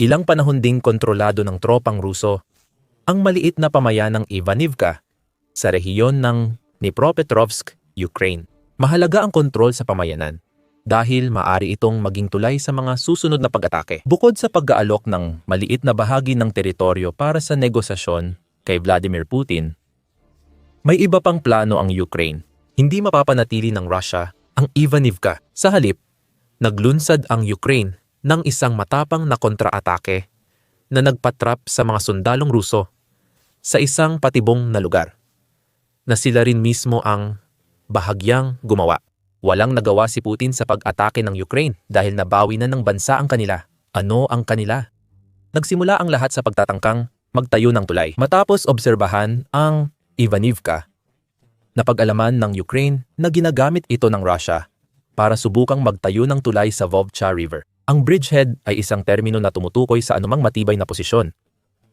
Ilang panahon ding kontrolado ng tropang Ruso ang maliit na pamayan ng Ivanivka sa rehiyon ng Dnipropetrovsk, Ukraine. Mahalaga ang kontrol sa pamayanan dahil maari itong maging tulay sa mga susunod na pag-atake. Bukod sa pag-aalok ng maliit na bahagi ng teritoryo para sa negosasyon kay Vladimir Putin, may iba pang plano ang Ukraine. Hindi mapapanatili ng Russia ang Ivanivka. Sa halip, naglunsad ang Ukraine ng isang matapang na kontra-atake na nagpatrap sa mga sundalong Ruso sa isang patibong na lugar na sila rin mismo ang bahagyang gumawa. Walang nagawa si Putin sa pag-atake ng Ukraine dahil nabawi na ng bansa ang kanila. Ano ang kanila? Nagsimula ang lahat sa pagtatangkang magtayo ng tulay. Matapos obserbahan ang Ivanivka, napag-alaman ng Ukraine na ginagamit ito ng Russia para subukang magtayo ng tulay sa Vovcha River. Ang bridgehead ay isang termino na tumutukoy sa anumang matibay na posisyon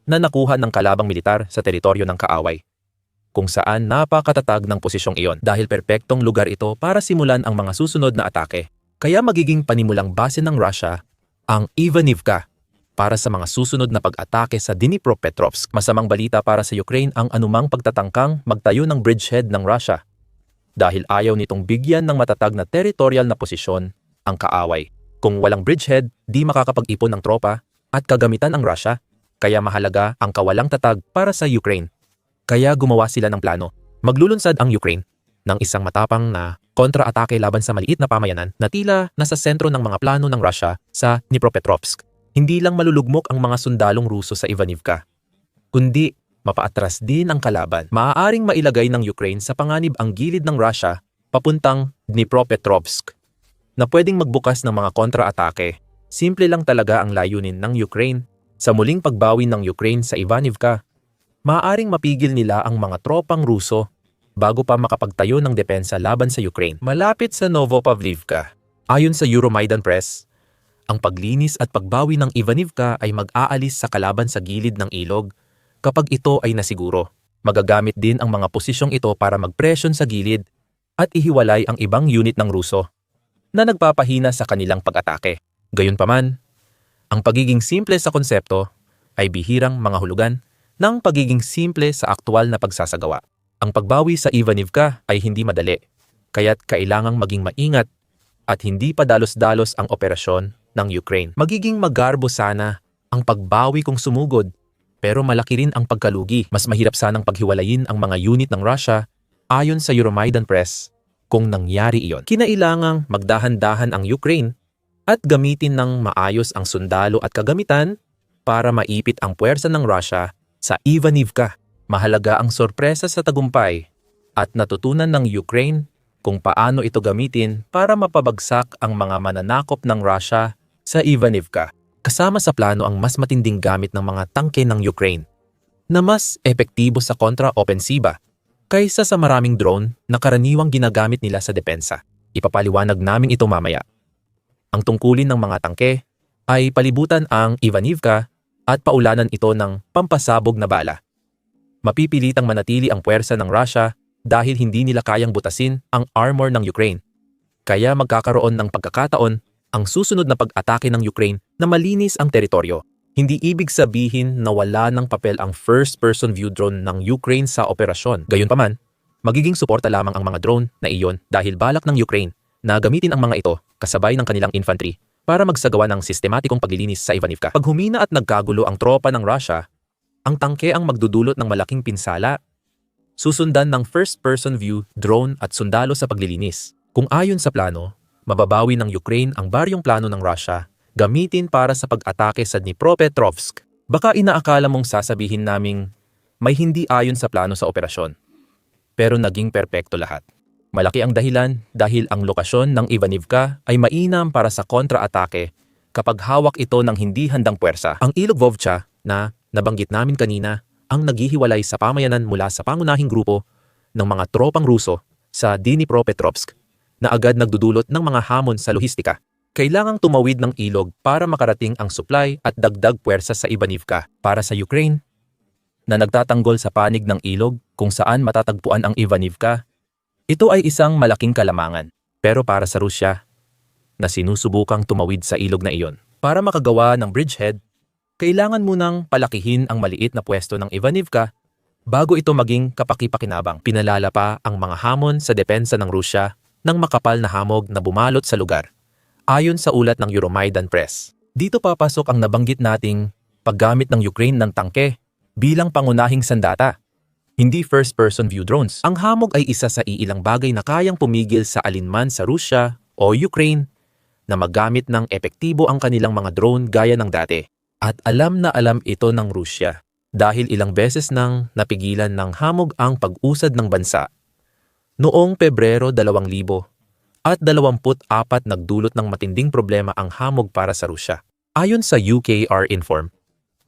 na nakuha ng kalabang militar sa teritoryo ng kaaway kung saan napakatatag ng posisyong iyon dahil perpektong lugar ito para simulan ang mga susunod na atake. Kaya magiging panimulang base ng Russia ang Ivanivka para sa mga susunod na pag-atake sa Dnipropetrovsk. Masamang balita para sa Ukraine ang anumang pagtatangkang magtayo ng bridgehead ng Russia dahil ayaw nitong bigyan ng matatag na territorial na posisyon ang kaaway. Kung walang bridgehead, di makakapag-ipon ng tropa at kagamitan ang Russia, kaya mahalaga ang kawalang tatag para sa Ukraine. Kaya gumawa sila ng plano. Maglulunsad ang Ukraine ng isang matapang na kontra-atake laban sa maliit na pamayanan na tila nasa sentro ng mga plano ng Russia sa Dnipropetrovsk. Hindi lang malulugmok ang mga sundalong Ruso sa Ivanivka, kundi mapaatras din ang kalaban. Maaaring mailagay ng Ukraine sa panganib ang gilid ng Russia papuntang Dnipropetrovsk na pwedeng magbukas ng mga kontra-atake. Simple lang talaga ang layunin ng Ukraine sa muling pagbawi ng Ukraine sa Ivanivka maaaring mapigil nila ang mga tropang Ruso bago pa makapagtayo ng depensa laban sa Ukraine. Malapit sa Novopavlivka, ayon sa Euromaidan Press, ang paglinis at pagbawi ng Ivanivka ay mag-aalis sa kalaban sa gilid ng ilog kapag ito ay nasiguro. Magagamit din ang mga posisyong ito para magpresyon sa gilid at ihiwalay ang ibang unit ng Ruso na nagpapahina sa kanilang pag-atake. Gayunpaman, ang pagiging simple sa konsepto ay bihirang mga hulugan ng pagiging simple sa aktwal na pagsasagawa. Ang pagbawi sa Ivanivka ay hindi madali, kaya't kailangang maging maingat at hindi padalos-dalos ang operasyon ng Ukraine. Magiging magarbo sana ang pagbawi kung sumugod, pero malaki rin ang pagkalugi. Mas mahirap sanang paghiwalayin ang mga unit ng Russia ayon sa Euromaidan Press kung nangyari iyon. Kinailangang magdahan-dahan ang Ukraine at gamitin ng maayos ang sundalo at kagamitan para maipit ang puwersa ng Russia sa Ivanivka, mahalaga ang sorpresa sa tagumpay at natutunan ng Ukraine kung paano ito gamitin para mapabagsak ang mga mananakop ng Russia sa Ivanivka. Kasama sa plano ang mas matinding gamit ng mga tangke ng Ukraine na mas epektibo sa kontra-opensiba kaysa sa maraming drone na karaniwang ginagamit nila sa depensa. Ipapaliwanag namin ito mamaya. Ang tungkulin ng mga tangke ay palibutan ang Ivanivka at paulanan ito ng pampasabog na bala. Mapipilitang manatili ang puwersa ng Russia dahil hindi nila kayang butasin ang armor ng Ukraine. Kaya magkakaroon ng pagkakataon ang susunod na pag-atake ng Ukraine na malinis ang teritoryo. Hindi ibig sabihin na wala ng papel ang first-person view drone ng Ukraine sa operasyon. Gayunpaman, magiging suporta lamang ang mga drone na iyon dahil balak ng Ukraine na gamitin ang mga ito kasabay ng kanilang infantry para magsagawa ng sistematikong paglilinis sa Ivanivka. Pag humina at nagkagulo ang tropa ng Russia, ang tangke ang magdudulot ng malaking pinsala. Susundan ng first-person view, drone at sundalo sa paglilinis. Kung ayon sa plano, mababawi ng Ukraine ang baryong plano ng Russia gamitin para sa pag-atake sa Dnipropetrovsk. Baka inaakala mong sasabihin naming may hindi ayon sa plano sa operasyon. Pero naging perpekto lahat. Malaki ang dahilan dahil ang lokasyon ng Ivanivka ay mainam para sa kontra-atake kapag hawak ito ng hindi handang puwersa. Ang ilog Vovcha na nabanggit namin kanina ang naghihiwalay sa pamayanan mula sa pangunahing grupo ng mga tropang Ruso sa Dnipropetrovsk na agad nagdudulot ng mga hamon sa lohistika. Kailangang tumawid ng ilog para makarating ang supply at dagdag puwersa sa Ivanivka para sa Ukraine na nagtatanggol sa panig ng ilog kung saan matatagpuan ang Ivanivka ito ay isang malaking kalamangan, pero para sa Rusya, na sinusubukang tumawid sa ilog na iyon. Para makagawa ng bridgehead, kailangan munang palakihin ang maliit na pwesto ng Ivanivka bago ito maging kapaki-pakinabang. Pinalala pa ang mga hamon sa depensa ng Rusya ng makapal na hamog na bumalot sa lugar. Ayon sa ulat ng Euromaidan Press, dito papasok ang nabanggit nating paggamit ng Ukraine ng tangke bilang pangunahing sandata hindi first-person view drones. Ang hamog ay isa sa iilang bagay na kayang pumigil sa alinman sa Rusya o Ukraine na magamit ng epektibo ang kanilang mga drone gaya ng dati. At alam na alam ito ng Rusya dahil ilang beses nang napigilan ng hamog ang pag-usad ng bansa. Noong Pebrero 2000 at 24 nagdulot ng matinding problema ang hamog para sa Rusya. Ayon sa UKR Inform,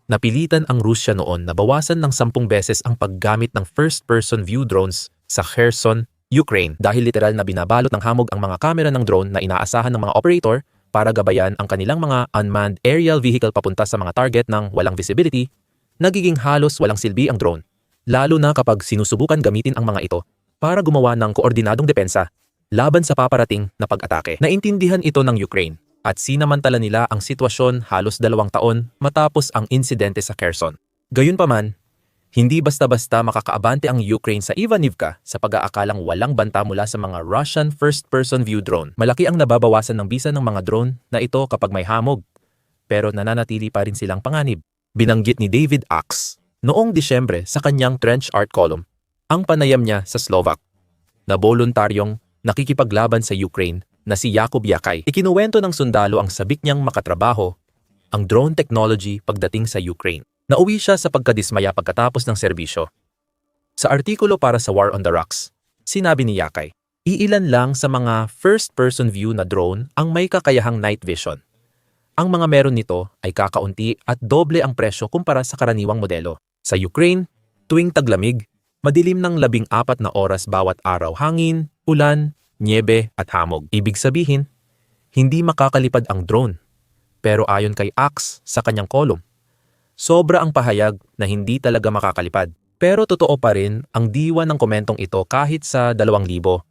napilitan ang Rusya noon na bawasan ng sampung beses ang paggamit ng first-person view drones sa Kherson, Ukraine dahil literal na binabalot ng hamog ang mga kamera ng drone na inaasahan ng mga operator para gabayan ang kanilang mga unmanned aerial vehicle papunta sa mga target ng walang visibility, nagiging halos walang silbi ang drone, lalo na kapag sinusubukan gamitin ang mga ito para gumawa ng koordinadong depensa laban sa paparating na pag-atake. Naintindihan ito ng Ukraine at sinamantala nila ang sitwasyon halos dalawang taon matapos ang insidente sa Kherson. Gayunpaman, hindi basta-basta makakaabante ang Ukraine sa Ivanivka sa pag-aakalang walang banta mula sa mga Russian first-person view drone. Malaki ang nababawasan ng bisa ng mga drone na ito kapag may hamog, pero nananatili pa rin silang panganib. Binanggit ni David Axe noong Disyembre sa kanyang Trench Art column ang panayam niya sa Slovak na voluntaryong nakikipaglaban sa Ukraine na si Yakub Yakay. Ikinuwento ng sundalo ang sabik niyang makatrabaho ang drone technology pagdating sa Ukraine. Nauwi siya sa pagkadismaya pagkatapos ng serbisyo. Sa artikulo para sa War on the Rocks, sinabi ni Yakay, iilan lang sa mga first-person view na drone ang may kakayahang night vision. Ang mga meron nito ay kakaunti at doble ang presyo kumpara sa karaniwang modelo. Sa Ukraine, tuwing taglamig, madilim ng labing apat na oras bawat araw hangin, ulan, niebe at hamog. Ibig sabihin, hindi makakalipad ang drone. Pero ayon kay Axe sa kanyang column, sobra ang pahayag na hindi talaga makakalipad. Pero totoo pa rin ang diwa ng komentong ito kahit sa 2,000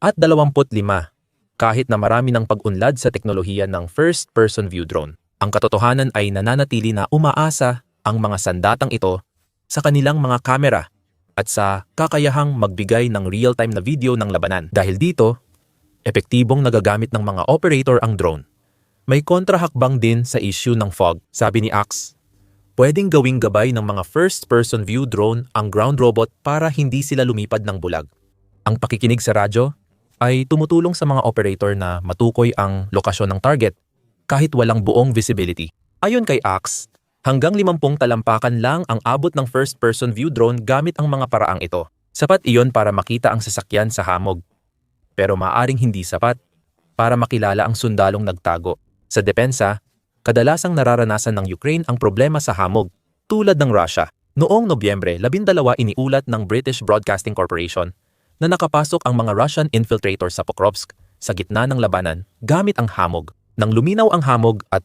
at 25 kahit na marami ng pag-unlad sa teknolohiya ng first-person view drone. Ang katotohanan ay nananatili na umaasa ang mga sandatang ito sa kanilang mga kamera at sa kakayahang magbigay ng real-time na video ng labanan. Dahil dito, epektibong nagagamit ng mga operator ang drone. May kontrahakbang din sa issue ng fog, sabi ni Axe Pwedeng gawing gabay ng mga first-person view drone ang ground robot para hindi sila lumipad ng bulag. Ang pakikinig sa radyo ay tumutulong sa mga operator na matukoy ang lokasyon ng target kahit walang buong visibility. Ayon kay Axe, hanggang 50 talampakan lang ang abot ng first-person view drone gamit ang mga paraang ito. Sapat iyon para makita ang sasakyan sa hamog. Pero maaring hindi sapat para makilala ang sundalong nagtago. Sa depensa, kadalasang nararanasan ng Ukraine ang problema sa hamog, tulad ng Russia. Noong Nobyembre, labindalawa iniulat ng British Broadcasting Corporation na nakapasok ang mga Russian infiltrators sa Pokrovsk sa gitna ng labanan gamit ang hamog. Nang luminaw ang hamog at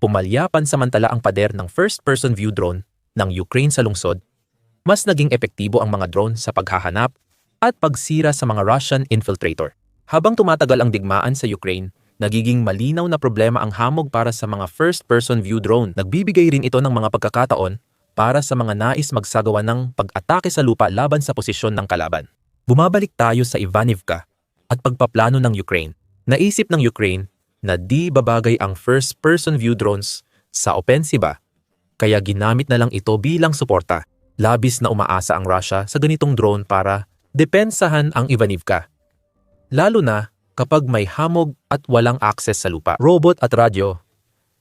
pumalyapan samantala ang pader ng first-person view drone ng Ukraine sa lungsod, mas naging epektibo ang mga drone sa paghahanap at pagsira sa mga Russian infiltrator. Habang tumatagal ang digmaan sa Ukraine, nagiging malinaw na problema ang hamog para sa mga first-person view drone. Nagbibigay rin ito ng mga pagkakataon para sa mga nais magsagawa ng pag-atake sa lupa laban sa posisyon ng kalaban. Bumabalik tayo sa Ivanivka at pagpaplano ng Ukraine. Naisip ng Ukraine na di babagay ang first-person view drones sa opensiba, kaya ginamit na lang ito bilang suporta. Labis na umaasa ang Russia sa ganitong drone para depensahan ang Ivanivka. Lalo na kapag may hamog at walang akses sa lupa. Robot at radyo,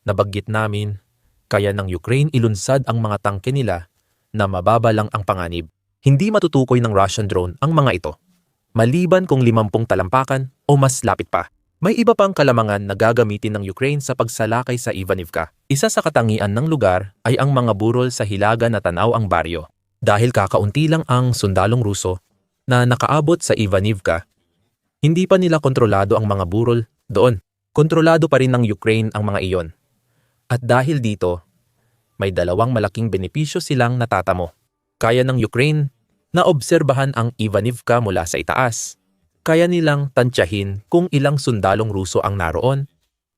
nabaggit namin, kaya ng Ukraine ilunsad ang mga tangke nila na mababa lang ang panganib. Hindi matutukoy ng Russian drone ang mga ito. Maliban kung limampung talampakan o mas lapit pa. May iba pang kalamangan na gagamitin ng Ukraine sa pagsalakay sa Ivanivka. Isa sa katangian ng lugar ay ang mga burol sa hilaga na tanaw ang baryo. Dahil kakaunti lang ang sundalong Ruso na nakaabot sa Ivanivka hindi pa nila kontrolado ang mga burol doon. Kontrolado pa rin ng Ukraine ang mga iyon. At dahil dito, may dalawang malaking benepisyo silang natatamo. Kaya ng Ukraine na obserbahan ang Ivanivka mula sa itaas. Kaya nilang tantyahin kung ilang sundalong Ruso ang naroon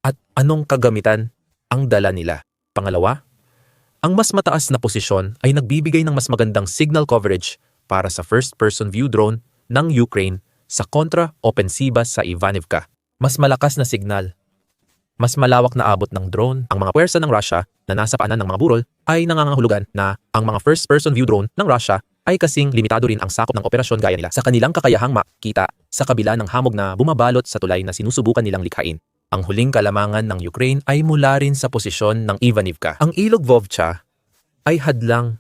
at anong kagamitan ang dala nila. Pangalawa, Ang mas mataas na posisyon ay nagbibigay ng mas magandang signal coverage para sa first-person view drone ng Ukraine sa kontra-opensiba sa Ivanivka. Mas malakas na signal, mas malawak na abot ng drone, ang mga pwersa ng Russia na nasa paanan ng mga burol ay nangangahulugan na ang mga first-person view drone ng Russia ay kasing limitado rin ang sakop ng operasyon gaya nila sa kanilang kakayahang makita sa kabila ng hamog na bumabalot sa tulay na sinusubukan nilang likhain. Ang huling kalamangan ng Ukraine ay mula rin sa posisyon ng Ivanivka. Ang ilog Vovcha ay hadlang,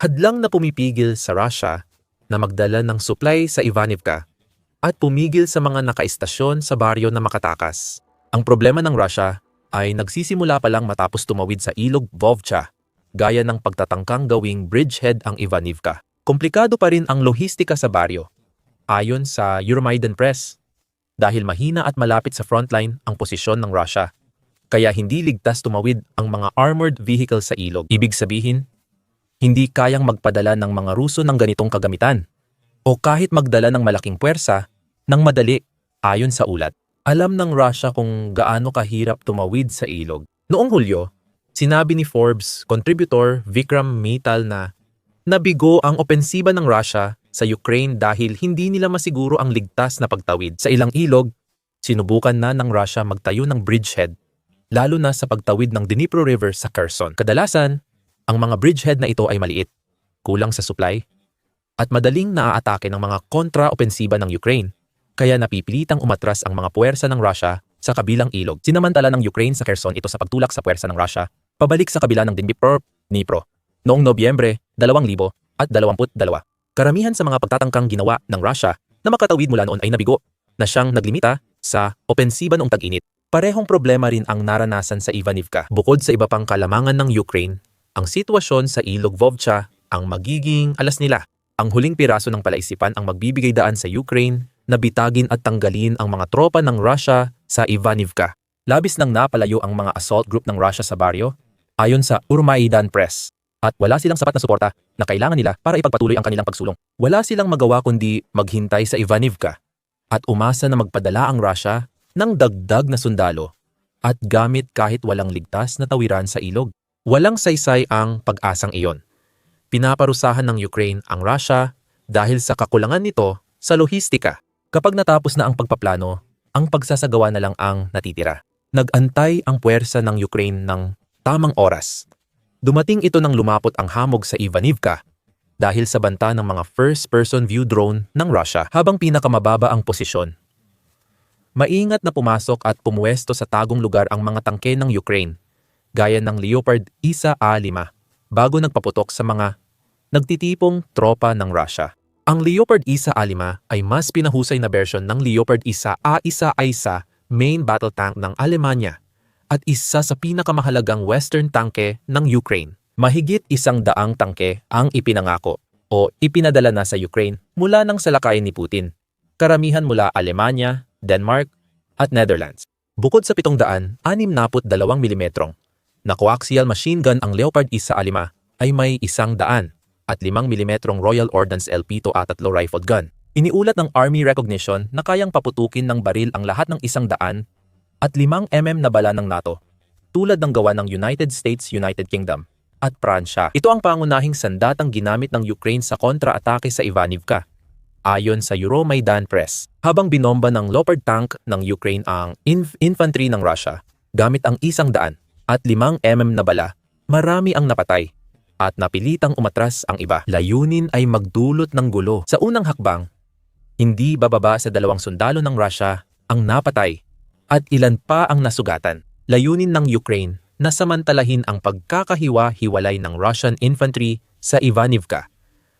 hadlang na pumipigil sa Russia na magdala ng supply sa Ivanivka at pumigil sa mga nakaistasyon sa baryo na makatakas. Ang problema ng Russia ay nagsisimula pa lang matapos tumawid sa ilog Vovcha, gaya ng pagtatangkang gawing bridgehead ang Ivanivka. Komplikado pa rin ang lohistika sa baryo. Ayon sa Euromaidan Press, dahil mahina at malapit sa frontline ang posisyon ng Russia, kaya hindi ligtas tumawid ang mga armored vehicle sa ilog. Ibig sabihin, hindi kayang magpadala ng mga Ruso ng ganitong kagamitan o kahit magdala ng malaking puwersa ng madali ayon sa ulat. Alam ng Russia kung gaano kahirap tumawid sa ilog. Noong Hulyo, sinabi ni Forbes contributor Vikram Mittal na nabigo ang opensiba ng Russia sa Ukraine dahil hindi nila masiguro ang ligtas na pagtawid. Sa ilang ilog, sinubukan na ng Russia magtayo ng bridgehead, lalo na sa pagtawid ng Dnipro River sa Kherson. Kadalasan, ang mga bridgehead na ito ay maliit, kulang sa supply, at madaling naaatake ng mga kontra-opensiba ng Ukraine kaya napipilitang umatras ang mga puwersa ng Russia sa kabilang ilog. Sinamantala ng Ukraine sa Kherson ito sa pagtulak sa puwersa ng Russia pabalik sa kabila ng Dnipro, Dnipro noong Nobyembre 2022. Karamihan sa mga pagtatangkang ginawa ng Russia na makatawid mula noon ay nabigo na siyang naglimita sa opensiba noong tag-init. Parehong problema rin ang naranasan sa Ivanivka. Bukod sa iba pang kalamangan ng Ukraine, ang sitwasyon sa ilog Vovcha ang magiging alas nila. Ang huling piraso ng palaisipan ang magbibigay daan sa Ukraine na bitagin at tanggalin ang mga tropa ng Russia sa Ivanivka. Labis nang napalayo ang mga assault group ng Russia sa baryo, ayon sa Urmaidan Press. At wala silang sapat na suporta na kailangan nila para ipagpatuloy ang kanilang pagsulong. Wala silang magawa kundi maghintay sa Ivanivka at umasa na magpadala ang Russia ng dagdag na sundalo at gamit kahit walang ligtas na tawiran sa ilog. Walang saysay ang pag-asang iyon. Pinaparusahan ng Ukraine ang Russia dahil sa kakulangan nito sa lohistika Kapag natapos na ang pagpaplano, ang pagsasagawa na lang ang natitira. Nagantay ang puwersa ng Ukraine ng tamang oras. Dumating ito nang lumapot ang hamog sa Ivanivka dahil sa banta ng mga first-person view drone ng Russia habang pinakamababa ang posisyon. Maingat na pumasok at pumuwesto sa tagong lugar ang mga tangke ng Ukraine, gaya ng Leopard Isa A5, bago nagpaputok sa mga nagtitipong tropa ng Russia. Ang Leopard Isa A5 ay mas pinahusay na version ng Leopard Isa A1 Isa main battle tank ng Alemanya at isa sa pinakamahalagang western tanke ng Ukraine. Mahigit isang daang tangke ang ipinangako o ipinadala na sa Ukraine mula ng salakayin ni Putin. Karamihan mula Alemanya, Denmark at Netherlands. Bukod sa 762 mm na coaxial machine gun ang Leopard Isa A5 ay may isang daan at 5mm Royal Ordnance LP-2 at 3 rifled gun. Iniulat ng Army Recognition na kayang paputukin ng baril ang lahat ng isang daan at 5mm na bala ng NATO, tulad ng gawa ng United States, United Kingdom at Pransya. Ito ang pangunahing sandatang ginamit ng Ukraine sa kontra-atake sa Ivanivka. Ayon sa Euromaidan Press, habang binomba ng Leopard tank ng Ukraine ang inf- infantry ng Russia gamit ang isang daan at 5 mm na bala, marami ang napatay at napilitang umatras ang iba. Layunin ay magdulot ng gulo. Sa unang hakbang, hindi bababa sa dalawang sundalo ng Russia ang napatay at ilan pa ang nasugatan. Layunin ng Ukraine na samantalahin ang pagkakahiwa-hiwalay ng Russian infantry sa Ivanivka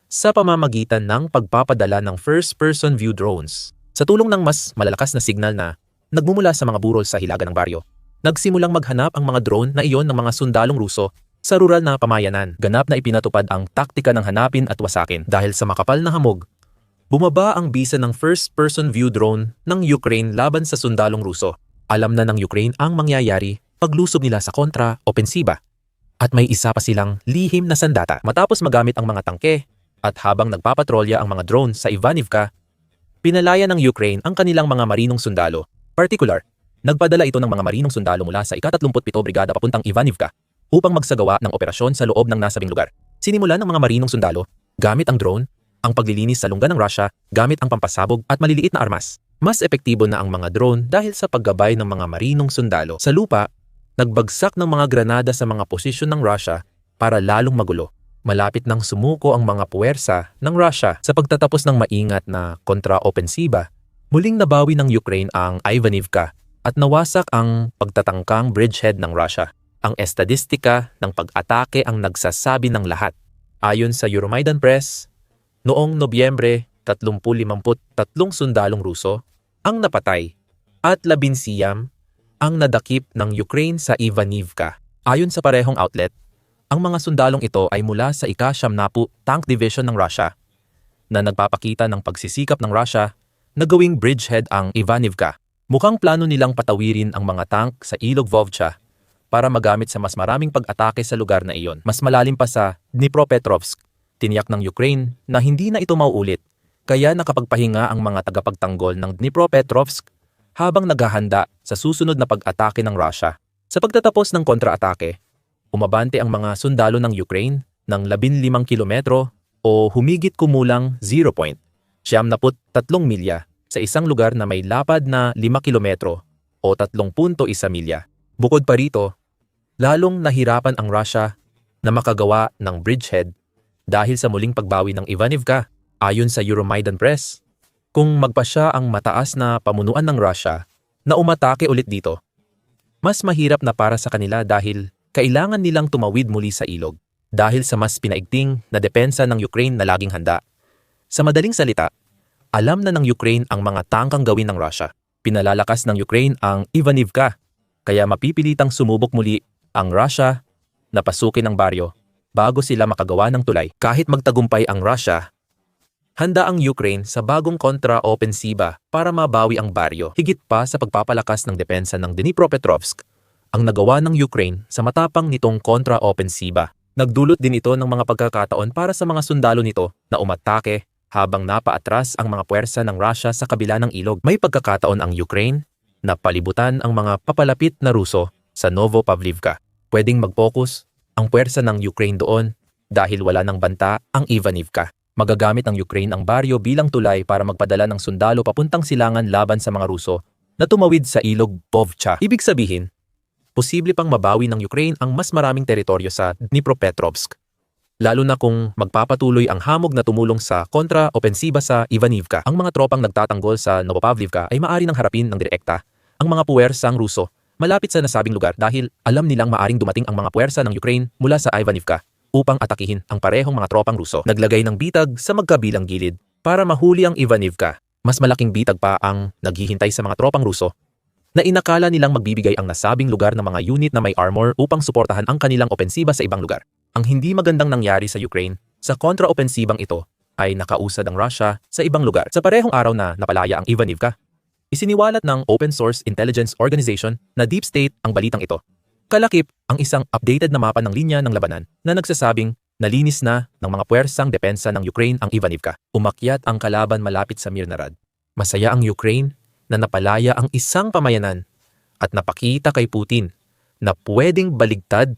sa pamamagitan ng pagpapadala ng first-person view drones. Sa tulong ng mas malalakas na signal na nagmumula sa mga burol sa hilaga ng baryo, nagsimulang maghanap ang mga drone na iyon ng mga sundalong Ruso sa rural na pamayanan, ganap na ipinatupad ang taktika ng hanapin at wasakin dahil sa makapal na hamog. Bumaba ang bisa ng first-person view drone ng Ukraine laban sa sundalong Ruso. Alam na ng Ukraine ang mangyayari paglusob nila sa kontra-opensiba. At may isa pa silang lihim na sandata. Matapos magamit ang mga tangke at habang nagpapatrolya ang mga drone sa Ivanivka, pinalaya ng Ukraine ang kanilang mga marinong sundalo. Particular, nagpadala ito ng mga marinong sundalo mula sa ika-37 Brigada papuntang Ivanivka upang magsagawa ng operasyon sa loob ng nasabing lugar. Sinimulan ng mga marinong sundalo gamit ang drone, ang paglilinis sa lungga ng Russia gamit ang pampasabog at maliliit na armas. Mas epektibo na ang mga drone dahil sa paggabay ng mga marinong sundalo. Sa lupa, nagbagsak ng mga granada sa mga posisyon ng Russia para lalong magulo. Malapit nang sumuko ang mga puwersa ng Russia sa pagtatapos ng maingat na kontra-opensiba. Muling nabawi ng Ukraine ang Ivanivka at nawasak ang pagtatangkang bridgehead ng Russia. Ang estadistika ng pag-atake ang nagsasabi ng lahat. Ayon sa Euromaidan Press, noong Nobyembre 3053 sundalong Ruso ang napatay at labinsiyam ang nadakip ng Ukraine sa Ivanivka. Ayon sa parehong outlet, ang mga sundalong ito ay mula sa ika-siyamnapu Tank Division ng Russia na nagpapakita ng pagsisikap ng Russia na gawing bridgehead ang Ivanivka. Mukhang plano nilang patawirin ang mga tank sa Ilog Vovcha para magamit sa mas maraming pag-atake sa lugar na iyon. Mas malalim pa sa Dnipropetrovsk, tiniyak ng Ukraine na hindi na ito mauulit kaya nakapagpahinga ang mga tagapagtanggol ng Dnipropetrovsk habang naghahanda sa susunod na pag-atake ng Russia. Sa pagtatapos ng kontra-atake, umabante ang mga sundalo ng Ukraine ng 15 kilometro o humigit kumulang 0.73 milya sa isang lugar na may lapad na 5 kilometro o 3.1 milya. Bukod pa rito, lalong nahirapan ang Russia na makagawa ng bridgehead dahil sa muling pagbawi ng Ivanivka ayon sa Euromaidan Press. Kung magpa siya ang mataas na pamunuan ng Russia na umatake ulit dito, mas mahirap na para sa kanila dahil kailangan nilang tumawid muli sa ilog dahil sa mas pinaigting na depensa ng Ukraine na laging handa. Sa madaling salita, alam na ng Ukraine ang mga tangkang gawin ng Russia. Pinalalakas ng Ukraine ang Ivanivka, kaya mapipilitang sumubok muli ang Russia na pasukin ang baryo bago sila makagawa ng tulay. Kahit magtagumpay ang Russia, handa ang Ukraine sa bagong kontra-opensiba para mabawi ang baryo. Higit pa sa pagpapalakas ng depensa ng Dnipropetrovsk, ang nagawa ng Ukraine sa matapang nitong kontra-opensiba. Nagdulot din ito ng mga pagkakataon para sa mga sundalo nito na umatake habang napaatras ang mga puwersa ng Russia sa kabila ng ilog. May pagkakataon ang Ukraine na palibutan ang mga papalapit na Ruso sa Novopavlivka. Pwedeng mag-focus ang puwersa ng Ukraine doon dahil wala ng banta ang Ivanivka. Magagamit ng Ukraine ang baryo bilang tulay para magpadala ng sundalo papuntang silangan laban sa mga Ruso na tumawid sa ilog Povcha. Ibig sabihin, posible pang mabawi ng Ukraine ang mas maraming teritoryo sa Dnipropetrovsk lalo na kung magpapatuloy ang hamog na tumulong sa kontra-opensiba sa Ivanivka. Ang mga tropang nagtatanggol sa Novopavlivka ay maari nang harapin ng direkta ang mga puwersang Ruso malapit sa nasabing lugar dahil alam nilang maaring dumating ang mga puwersa ng Ukraine mula sa Ivanivka upang atakihin ang parehong mga tropang Ruso. Naglagay ng bitag sa magkabilang gilid para mahuli ang Ivanivka. Mas malaking bitag pa ang naghihintay sa mga tropang Ruso na inakala nilang magbibigay ang nasabing lugar ng mga unit na may armor upang suportahan ang kanilang opensiba sa ibang lugar. Ang hindi magandang nangyari sa Ukraine sa kontra-opensibang ito ay nakausad ang Russia sa ibang lugar. Sa parehong araw na napalaya ang Ivanivka, isiniwalat ng Open Source Intelligence Organization na Deep State ang balitang ito. Kalakip ang isang updated na mapa ng linya ng labanan na nagsasabing nalinis na ng mga puwersang depensa ng Ukraine ang Ivanivka. Umakyat ang kalaban malapit sa Mirnarad. Masaya ang Ukraine na napalaya ang isang pamayanan at napakita kay Putin na pwedeng baligtad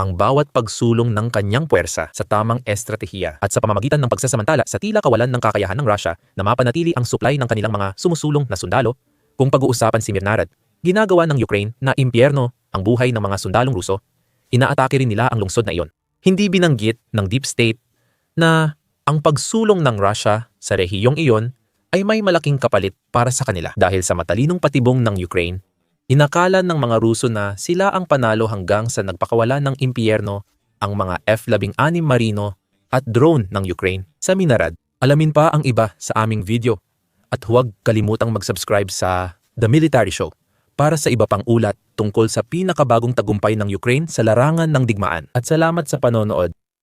ang bawat pagsulong ng kanyang puwersa sa tamang estratehiya at sa pamamagitan ng pagsasamantala sa tila kawalan ng kakayahan ng Russia na mapanatili ang supply ng kanilang mga sumusulong na sundalo, kung pag-uusapan si Mirnarad, ginagawa ng Ukraine na impyerno ang buhay ng mga sundalong Ruso, inaatake rin nila ang lungsod na iyon. Hindi binanggit ng deep state na ang pagsulong ng Russia sa rehiyong iyon ay may malaking kapalit para sa kanila dahil sa matalinong patibong ng Ukraine Inakala ng mga Ruso na sila ang panalo hanggang sa nagpakawala ng impyerno ang mga F-16 Marino at drone ng Ukraine sa Minarad. Alamin pa ang iba sa aming video at huwag kalimutang mag-subscribe sa The Military Show para sa iba pang ulat tungkol sa pinakabagong tagumpay ng Ukraine sa larangan ng digmaan. At salamat sa panonood.